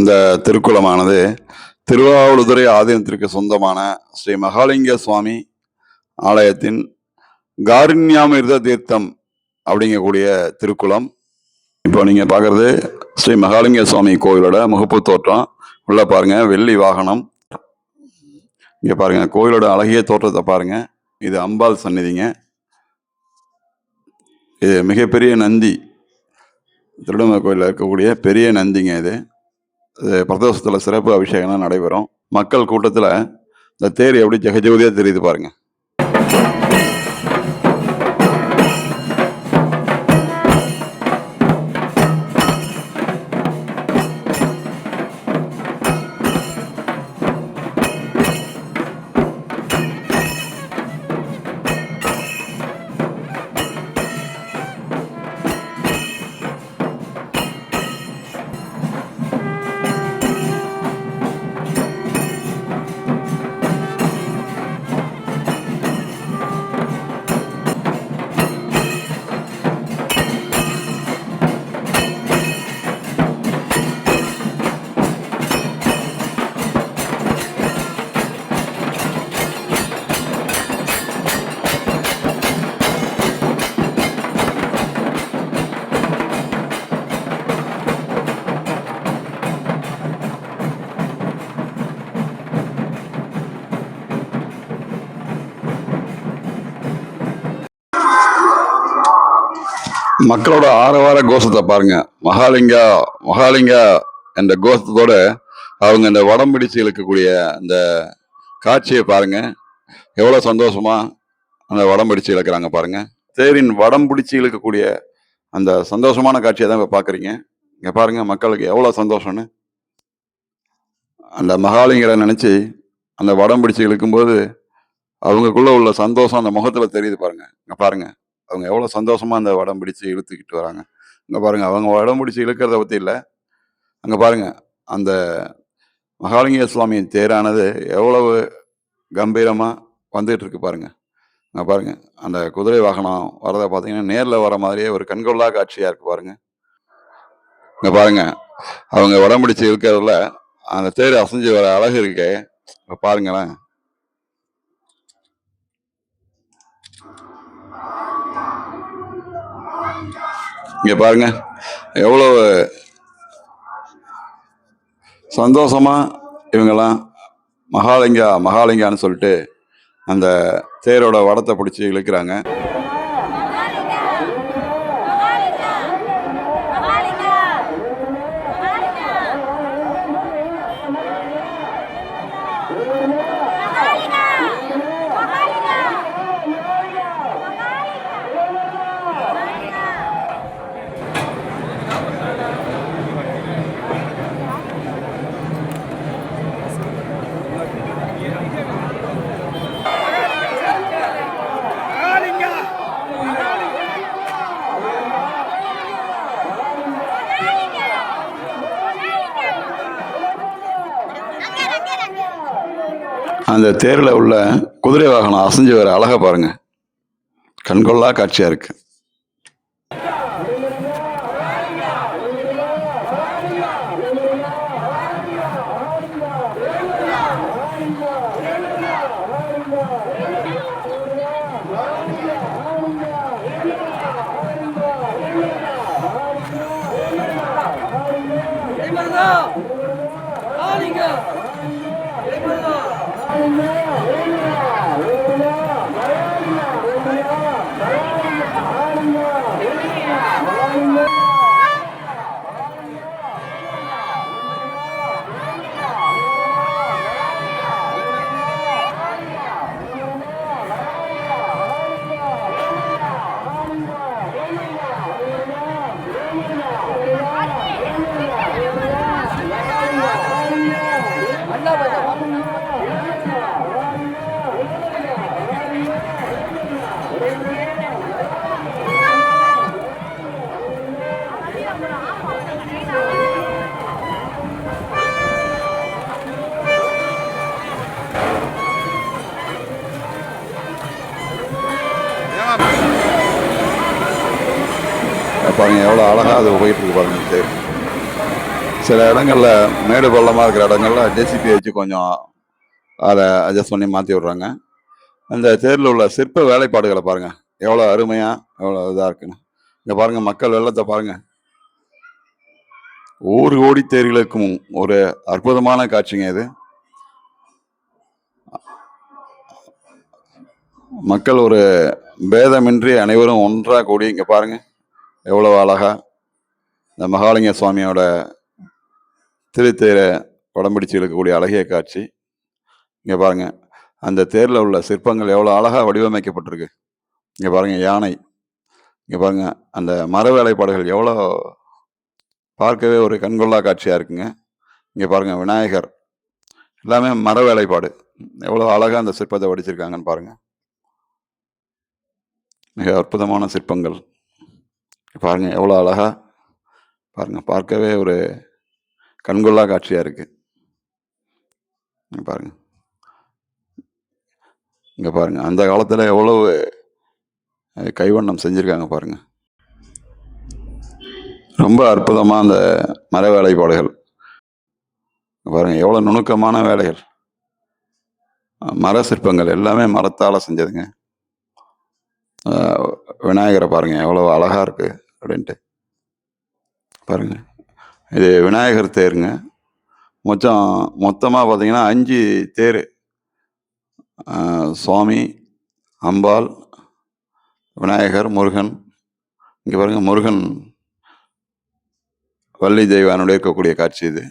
இந்த திருக்குளமானது திருவாவடுதுறை ஆதீனத்திற்கு சொந்தமான ஸ்ரீ மகாலிங்க சுவாமி ஆலயத்தின் காருண்யாமிர்த தீர்த்தம் அப்படிங்கக்கூடிய திருக்குளம். இப்போ நீங்கள் பார்க்குறது ஸ்ரீ மகாலிங்க சுவாமி கோயிலோட முகப்பு தோற்றம். உள்ளே பாருங்கள் வெள்ளி வாகனம். இங்கே பாருங்கள் கோயிலோட அழகிய தோற்றத்தை பாருங்கள் இது அம்பாள் சந்நிதிங்க. இது மிகப்பெரிய நந்தி. திருடம கோயிலில் இருக்கக்கூடிய பெரிய நந்திங்க இது. பிரதோஷத்தில் சிறப்பு அபிஷேகம்லாம் நடைபெறும். மக்கள் கூட்டத்தில் இந்த தேர் எப்படி ஜெகஜோதியாக தெரியுது பாருங்கள் மக்களோட ஆரவார கோஷத்தை பாருங்க. மகாலிங்கா மகாலிங்கா என்ற கோஷத்தோட அவங்க இந்த வடம் பிடிச்சு இழுக்கக்கூடிய அந்த காட்சியை பாருங்க. எவ்வளோ சந்தோஷமா அந்த வடம் பிடிச்சு இழுக்கிறாங்க பாருங்க. தேரின் வடம் பிடிச்சு இழுக்கக்கூடிய அந்த சந்தோஷமான காட்சியை தான் இப்போ பார்க்குறீங்க இங்கே பாருங்க மக்களுக்கு எவ்வளோ சந்தோஷம்னு. அந்த மகாலிங்கரை நினச்சி அந்த வடம் பிடிச்சு இழுக்கும்போது அவங்களுக்குள்ள உள்ள சந்தோஷம் அந்த முகத்தில் தெரியுது பாருங்க. இங்கே பாருங்கள் அவங்க எவ்வளோ சந்தோஷமாக அந்த வடம் பிடிச்சி இழுத்துக்கிட்டு வராங்க. அங்கே பாருங்கள் அவங்க வடம் பிடிச்சி இழுக்கிறத பற்றி இல்லை. அங்கே பாருங்கள் அந்த மகாலிங்க சுவாமியின் தேரானது எவ்வளவு கம்பீரமாக வந்துகிட்ருக்கு இருக்கு அங்கே பாருங்கள் அந்த குதிரை வாகனம் வரதை பார்த்தீங்கன்னா நேரில் வர மாதிரியே ஒரு கண்கொள்ளா காட்சியாக இருக்கு பாருங்கள் இங்கே பாருங்கள் அவங்க வடம் பிடிச்சி இழுக்கிறதுல அந்த தேர் அசைஞ்சு வர அழகு இருக்கே. இப்போ பாருங்களேன். இங்க பாருங்க. எவ்வளவு சந்தோஷமா இவங்கெல்லாம் மகாலிங்கா மகாலிங்கான்னு சொல்லிட்டு அந்த தேரோட வடத்தை பிடிச்சி இழுக்கிறாங்க மகாலிங்கா மகாலிங்கா மகாலிங்கா மகாலிங்கா மகாலிங்கா மகாலிங்கா மகாலிங்கா அங்கே அங்கே அங்கே அந்த தேரில் உள்ள குதிரை வாகனம் அசைஞ்சு வர அழகை பாருங்கள் கண்கொள்ளா காட்சியாக இருக்குது very much. பாருங்க எவ்வளோ அழகா அது போயிட்டுருக்கு பாருங்கள் பாருங்க சில இடங்கள்ல மேடு பள்ளமாக இருக்கிற இடங்கள்ல ஜேசிபி வச்சு கொஞ்சம் அதை அட்ஜஸ்ட் பண்ணி மாற்றி விட்றாங்க. அந்த தேரில் உள்ள சிற்ப வேலைப்பாடுகளை பாருங்கள் எவ்வளோ அருமையாக எவ்வளோ இதாக இருக்குன்னு. இங்கே பாருங்க மக்கள் வெள்ளத்தை பாருங்க. ஊர் கோடி தேர்களுக்கும் ஒரு அற்புதமான காட்சிங்க இது. மக்கள் ஒரு பேதமின்றி அனைவரும் ஒன்றாக கூடி இங்கே பாருங்கள் எவ்வளோ அழகா இந்த மகாலிங்க சுவாமியோட திருத்தேரை படம் இருக்கக்கூடிய அழகிய காட்சி. இங்கே பாருங்கள் அந்த தேரில் உள்ள சிற்பங்கள் எவ்வளோ அழகாக வடிவமைக்கப்பட்டிருக்கு. இங்கே பாருங்கள் யானை. இங்கே பாருங்கள் அந்த மர வேலைப்பாடுகள் எவ்வளோ பார்க்கவே ஒரு கண்கொள்ளா காட்சியாக இருக்குங்க. இங்கே பாருங்கள் விநாயகர். எல்லாமே மர வேலைப்பாடு. எவ்வளோ அழகாக அந்த சிற்பத்தை வடிச்சிருக்காங்கன்னு பாருங்கள் மிக அற்புதமான சிற்பங்கள். பாருங்கள் எவ்வளோ அழகாக பாருங்க பார்க்கவே ஒரு கண்கொள்ளா காட்சியாக இருக்குது பாருங்கள் இங்கே பாருங்கள் அந்த காலத்தில் எவ்வளவு கைவண்ணம் செஞ்சுருக்காங்க பாருங்க. ரொம்ப அற்புதமாக அந்த மர வேலைப்பாடுகள். பாருங்கள் எவ்வளோ நுணுக்கமான வேலைகள். மர சிற்பங்கள் எல்லாமே மரத்தால் செஞ்சதுங்க. விநாயகரை பாருங்க எவ்வளோ அழகாக இருக்கு அப்படின்ட்டு. பாருங்க. இது விநாயகர் தேருங்க. மொத்தம் மொத்தமாக பார்த்தீங்கன்னா அஞ்சு தேர். சுவாமி அம்பாள் விநாயகர் முருகன். இங்கே பாருங்கள் முருகன். வள்ளி தெய்வானுடைய இருக்கக்கூடிய காட்சி இது.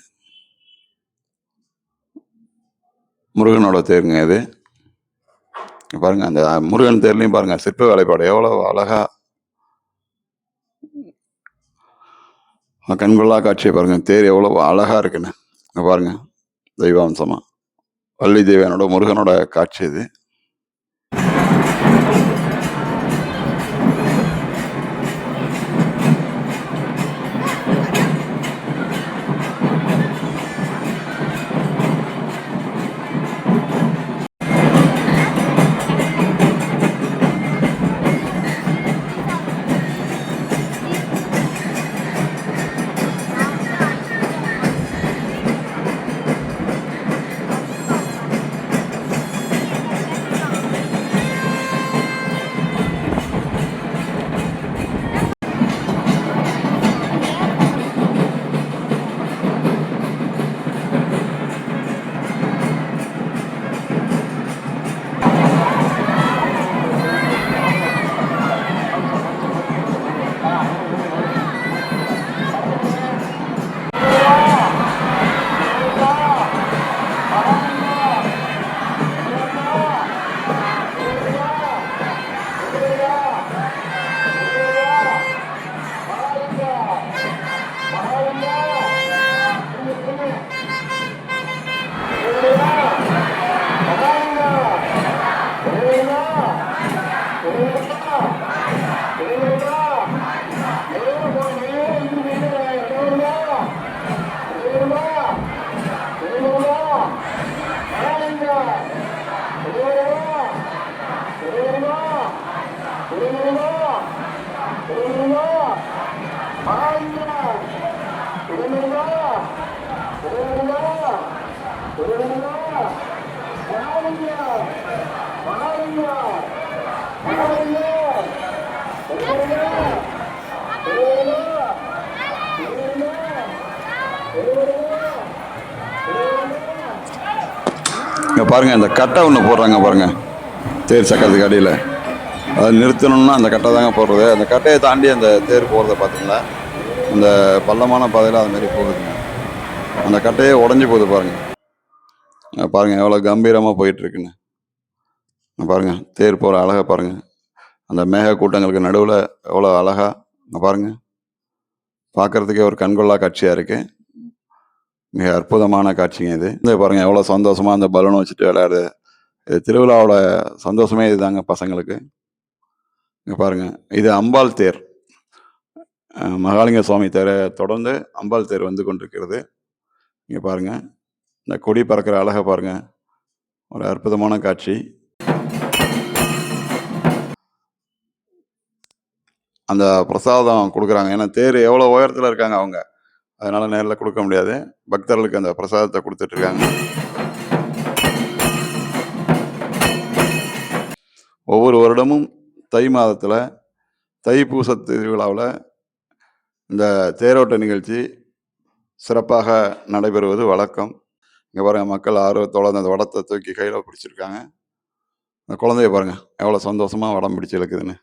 முருகனோட தேருங்க இது. பாருங்க அந்த முருகன் தேர்லையும் பாருங்க சிற்ப வேலைப்பாடு எவ்வளோ அழகா. கண்கொள்ளா காட்சியை பாருங்க தேர் எவ்வளோ அழகா இருக்குன்னு. பாருங்க தெய்வாம்சமா. வள்ளி தெய்வானோட முருகனோட காட்சி இது. இங்கே பாருங்க இந்த கட்டை ஒன்று போடுறாங்க பாருங்க. தேர் சக்கரத்துக்கு அடியில். அதை நிறுத்தணும்னா அந்த கட்டை தாங்க போடுறது. அந்த கட்டையை தாண்டி அந்த தேர் போகிறத பார்த்தீங்களா அந்த பள்ளமான பாதையில் அதுமாரி போகுதுங்க. அந்த கட்டையே உடஞ்சி போகுது பாருங்கள் பாருங்கள் பாருங்க எவ்வளோ கம்பீரமாக போயிட்டு இருக்குன்னு பாருங்க தேர் போகிற அழகாக பாருங்க. அந்த மேக கூட்டங்களுக்கு நடுவில் எவ்வளோ அழகா பாருங்கள் பாருங்க. பார்க்கறதுக்கே ஒரு கண்கொள்ளா காட்சியாக இருக்கு. மிக அற்புதமான காட்சிங்க இது. இந்த பாருங்க எவ்வளோ சந்தோஷமா அந்த பலூன் வச்சுட்டு விளையாடுது இது திருவிழாவோட சந்தோஷமே இதுதாங்க பசங்களுக்கு. இங்கே பாருங்க இது அம்பாள் தேர். மகாலிங்க சுவாமி தேரை தொடர்ந்து அம்பாள் தேர் வந்து கொண்டிருக்கிறது. இங்கே பாருங்கள் இந்த கொடி பறக்கிற அழகை பாருங்கள் ஒரு அற்புதமான காட்சி. அந்த பிரசாதம் கொடுக்குறாங்க. ஏன்னா தேர் எவ்வளோ உயரத்தில் இருக்காங்க அவங்க. அதனால் நேரில் கொடுக்க முடியாது. பக்தர்களுக்கு அந்த பிரசாதத்தை கொடுத்துட்ருக்காங்க ஒவ்வொரு வருடமும் தை மாதத்தில் தைப்பூச திருவிழாவில் இந்த தேரோட்ட நிகழ்ச்சி சிறப்பாக நடைபெறுவது வழக்கம். இங்கே பாருங்க மக்கள் ஆர்வத்தோடு அந்த வடத்தை தூக்கி கையில் பிடிச்சிருக்காங்க. அந்த குழந்தைய பாருங்கள் எவ்வளோ சந்தோஷமாக வடம் பிடிச்சி இழுக்குதுன்னு.